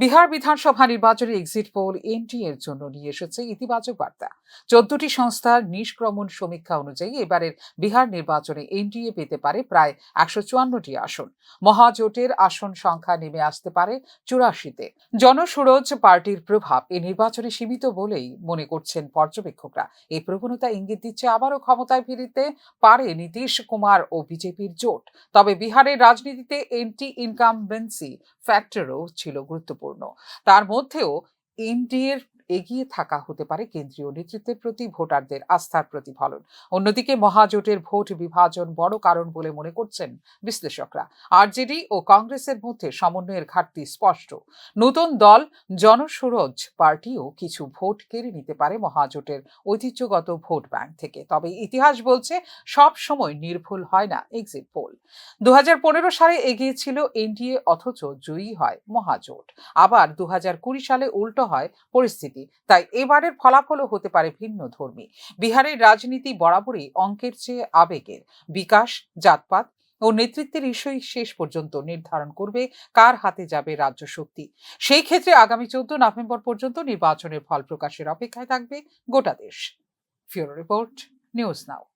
বিহার বিধানসভা নির্বাচনের exit pole N T এর জন্য নিয়ে এসেছে ইতিবাচক বার্তা। চোদ্দটি সংস্থার নিষ্ক্রমণ সমীক্ষা অনুযায়ী এবারের বিহার নির্বাচনে এনডিএ পেতে পারে প্রায় একশো চুয়ান্নটি আসন। মহাজোটের আসন সংখ্যা নেমে আসতে পারে চুরাশিতে। জনসুরজ পার্টির প্রভাব এই নির্বাচনে সীমিত বলেই মনে করছেন পর্যবেক্ষকরা। এই প্রবণতা ইঙ্গিত দিচ্ছে আবারও ক্ষমতায় ফিরিতে পারে নীতিশ কুমার ও বিজেপির জোট। তবে বিহারের রাজনীতিতে এন্টি ইনকামবেন্সি ফ্যাক্টরও ছিল গুরুত্বপূর্ণ। তার মধ্যেও এনডিএর এগিয়ে থাকা হতে পারে কেন্দ্রীয় নেতৃত্বের প্রতি, ভোটারদের আস্থার প্রতিফলন। অন্যদিকে মহাজোটের ভোট বিভাজন বড় কারণ বলে মনে করছেন বিশ্লেষকরা। আরজেডি ও কংগ্রেসের মধ্যে সমন্বয়ের ঘাটতি স্পষ্ট। নতুন দল, জনসুরজ পার্টিও কিছু ভোট কেড়ে নিতে পারে মহাজোটের ঐতিহ্যগত ভোট ব্যাংক থেকে। তবে ইতিহাস বলছে, সব সময় নির্ভুল হয় না এক্সিট পোল দু হাজার পনেরো সালে এগিয়েছিল এনডিএ, অথচ জয়ী হয় মহাজোট। আবার দু হাজার কুড়ি সালে উল্টো হয় পরিস্থিতি। তাই এবারের ফলাফলও হতে পারে ভিন্ন ধর্মী। বিহারের রাজনীতি বরাবরই অঙ্কের চেয়ে আবেগের। বিকাশ, জাতপাত ও নেতৃত্বের ইস্যুই শেষ পর্যন্ত নির্ধারণ করবে কার হাতে যাবে রাজ্য শক্তি। সেই ক্ষেত্রে আগামী চোদ্দ নভেম্বর পর্যন্ত নির্বাচনের ফল প্রকাশের অপেক্ষায় থাকবে গোটা দেশ। ফিউরো রিপোর্ট, নিউজ নাও।